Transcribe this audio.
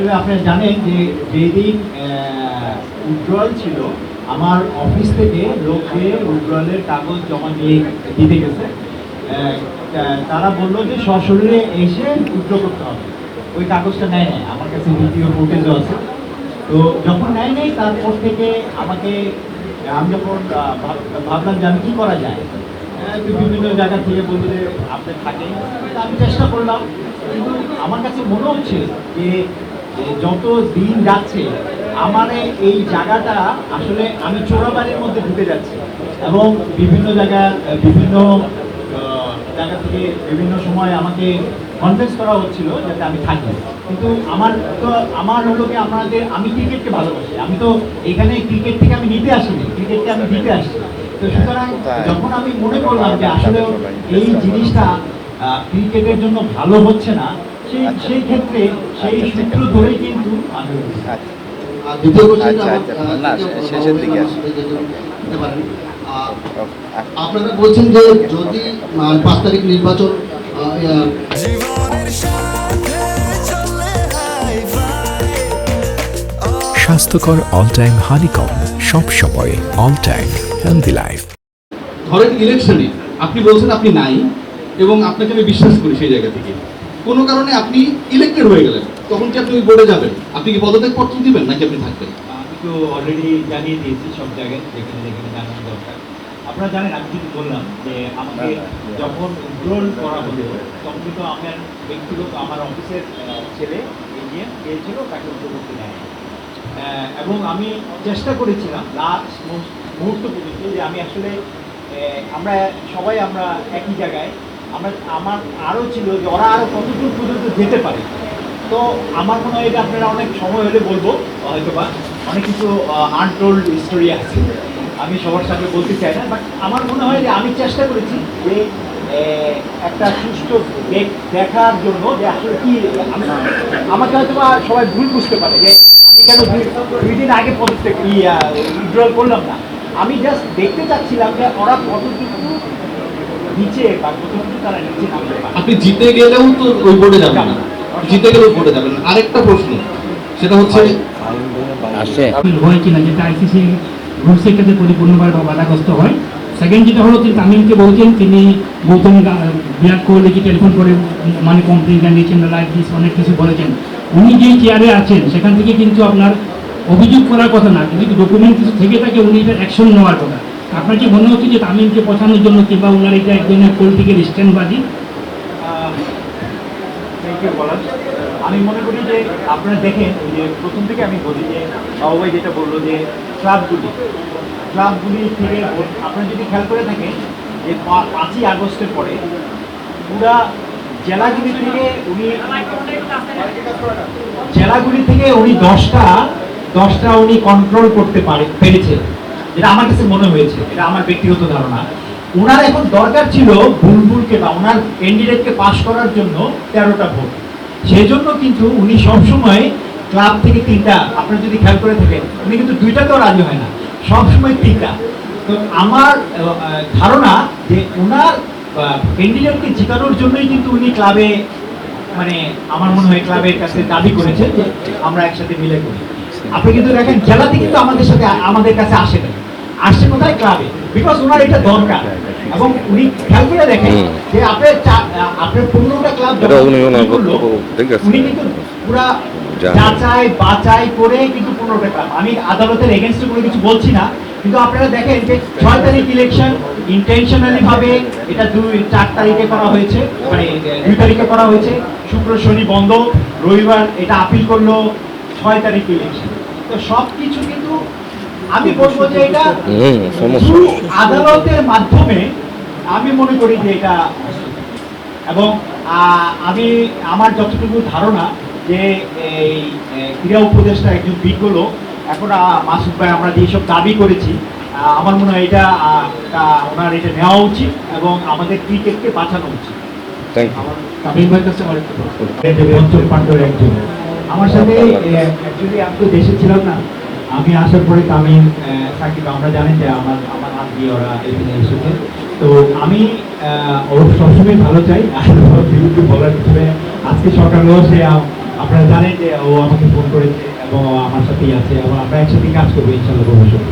আসলে আপনারা জানেন যে যেদিন উজ্জ্বল ছিল, আমার অফিস থেকে লোককে উজ্জ্বলের কাগজ জমা দিয়ে দিতে গেছে। তারা বলল যে সশরীরে এসে উজ্জ্ব করতে হবে। ওই কাগজটা নেয় নাই, আমার কাছে ভিডিও ফুটেজও আছে। তো যখন নেয় নেই, তারপর থেকে আমাকে, আমি যখন ভাব- ভাবলাম যে আমি কী করা যায় বিভিন্ন জায়গা থেকে বলল যে আপনি থাকেন। আমি চেষ্টা করলাম, কিন্তু আমার কাছে মনে হচ্ছে যে যত দিন যাচ্ছে আমার এই জায়গাটা আসলে আমি চোরাবাড়ির মধ্যে ঢুকে যাচ্ছি। এবং বিভিন্ন জায়গায় আহ, বিভিন্ন জায়গা থেকে বিভিন্ন সময় আমাকে কনভিন্স করা হচ্ছিল যাতে আমি থাকি। কিন্তু আমার তো আমার হলো কি আমাদের আমি ক্রিকেটকে ভালোবাসি। আমি তো এখানে ক্রিকেট থেকে আমি নিতে আসিনি ক্রিকেটকে আমি দিতে আসছি তো সুতরাং যখন আমি মনে করলাম যে আসলে এই জিনিসটা ক্রিকেটের জন্য ভালো হচ্ছে না সেই সেই ক্ষেত্রে সেই সূত্র ধরেই কিন্তু আচ্ছা। আর দ্বিতীয় কোশ্চেন আচ্ছা, না, শেষের দিকে আসি। দিতে পারেন। আহ, ওকে। আপনারা বলছেন যে যদি পাঁচ তারিখ নির্বাচন আহ, আহ, জীবনের সাথে চলে হাই স্বাস্থ্যকর অল টাইম হানিকম সব সময় অল টাইম হেলদি লাইফ ধরেন ইলেকশনে আপনি বলছেন আপনি নাই এবং আপনাকে আমি বিশ্বাস করি সেই জায়গা থেকে। কোনো কারণে আপনি ইলেক্টেড হয়ে গেলেন তখন কি আপনি ওই বোর্ডে যাবেন? আপনি কি পদত্যাগ পত্র দিবেন নাকি আপনি থাকবেন? আমি তো অলরেডি জানিয়ে দিয়েছি সব জায়গায় যেখানে যেখানে জানানো দরকার। আপনারা জানেন আমি কিন্তু বললাম যে আমাকে যখন উজ্জ্বল করা হলো তখন কিন্তু আমার ব্যক্তিগত আমার অফিসের আহ, ছেলে এগিয়ে গিয়েছিল তাকে উজ্জ্বল করতে নেয় আহ, এবং আমি চেষ্টা করেছিলাম লাস্ট মুহূর্ত পর্যন্ত যে আমি আসলে আহ, আমরা সবাই আমরা একই জায়গায় আমরা, আমার আরও ছিল যে ওরা আরও কতদূর পর্যন্ত যেতে পারে। তো আমার মনে হয় এটা আপনারা অনেক সময় হলে বলব হয়তো বা অনেক কিছু আনটোল্ড স্টোরি আছে। আমি সবার সামনে বলতে চাই না বাট আমার মনে হয় যে আমি চেষ্টা করেছি যে একটা সুষ্ঠু দেখ- দেখার জন্য যে আসলে কি, আমি, আমাকে হয়তো বা সবাই ভুল বুঝতে পারে যে আমি কেন দুই দিন আগে পদত্যাগ উইথড্রল করলাম না। আমি জাস্ট দেখতে চাচ্ছিলাম যে ওরা কতটুকু নিচে তারা নিচে নামতে পারে। আপনি জিতে গেলেও তো ওই বোর্ডে যাবেন না। জিতে গেলেও বোর্ডে যাবেন আরেকটা প্রশ্ন সেটা হচ্ছে হয় কিনা যেটা আইসিসি রুলসের ক্ষেত্রে পরিপূর্ণভাবে বাধাগ্রস্ত হয়। সেকেন্ড যেটা হলো তিনি তামিমকে বলছেন তিনি গৌতম বিরাট কোহলিকে টেলিফোন করে মানে কমপ্লেন জানিয়েছেন লাইক দিস অনেক কিছু বলেছেন। উনি যে চেয়ারে আছেন সেখান থেকে কিন্তু আপনার অভিযোগ করার কথা না কিন্তু ডকুমেন্ট কিছু থেকে থাকে উনি এটা অ্যাকশন নেওয়ার কথা। আপনার কি মনে হচ্ছে যে তামিমকে পছানোর জন্য কিংবা ওনার এটা এক ধরনের পলিটিক্যাল স্ট্যান্ডবাজি আমি মনে করি যে আপনারা দেখেন যে প্রথম থেকে আমি বলি যে সবাই যেটা বলল যে ক্লাবগুলি ক্লাবগুলি থেকে আপনারা যদি খেয়াল করে থাকেন যে পাঁচই আগস্টের পরে পুরা জেলাগুলি থেকে উনি জেলাগুলি থেকে উনি দশটা দশটা উনি কন্ট্রোল করতে পারে পেরেছে। যেটা আমার কাছে মনে হয়েছে, এটা আমার ব্যক্তিগত ধারণা। ওনার এখন দরকার ছিল বুলবুলকে বা ওনার ক্যান্ডিডেটকে পাশ করার জন্য তেরোটা ভোট। সেই জন্য কিন্তু উনি সবসময় ক্লাব থেকে তিনটা, আপনারা যদি খেয়াল করে থাকেন, উনি কিন্তু দুইটাতেও রাজি হয় না, সবসময় তিনটা। তো আমার ধারণা যে ওনার ক্যান্ডিডেটকে জিতানোর জন্যই কিন্তু উনি ক্লাবে মানে আমার মনে হয় ক্লাবের কাছে দাবি করেছে যে আমরা একসাথে মিলে করি। আপনি কিন্তু দেখেন, জেলাতে কিন্তু আমাদের সাথে, আমাদের কাছে আসে না। আসছে কোথায়? ক্লাবে। বিকজ ওনার এটা দরকার। এবং উনি খেয়াল করে দেখেন যে আপনার আপনার পনেরোটা ক্লাব উনি কিন্তু পুরা। যাচাই বাছাই করে কিন্তু পনেরোটা ক্লাব। আমি আদালতের এগেনস্টে কোনো কিছু বলছি না কিন্তু আপনারা দেখেন যে ছয় তারিখ ইলেকশন ইন্টেনশনালি ভাবে এটা দুই চার তারিখে করা হয়েছে মানে দুই তারিখে করা হয়েছে। শুক্র শনি বন্ধ রবিবার এটা আপিল করল ছয় তারিখ ইলেকশন তো সব কিছু কিন্তু আমি বলব যে এটা আদালতের মাধ্যমে আমি মনে করি যে এটা এবং আহ, আমি আমার যতটুকু ধারণা যে এই ক্রীড়া উপদেষ্টা একজন বিজ্ঞ লোক এখন মাসুদ ভাই আমরা যেসব দাবি করেছি আহ, আমার মনে হয় এটা ওনার এটা নেওয়া উচিত এবং আমাদের ক্রিকেটকে বাঁচানো উচিত। আমার সাথে অ্যাকচুয়ালি আমি তো দেশে ছিলাম না। আমি আসার পরে তামিম সাকিব, আমরা জানি যে আমার আমার হাত দিয়ে ওরা এখানে এসেছে। তো আমি ওর সবসময় ভালো চাই। আর বলার পিছনে আজকে সকালেও সে আপনারা জানেন যে ও আমাকে ফোন করেছে এবং আমার সাথেই আছে এবং আমরা একসাথে কাজ করব ইনশাল্লাহ ভবিষ্যতে।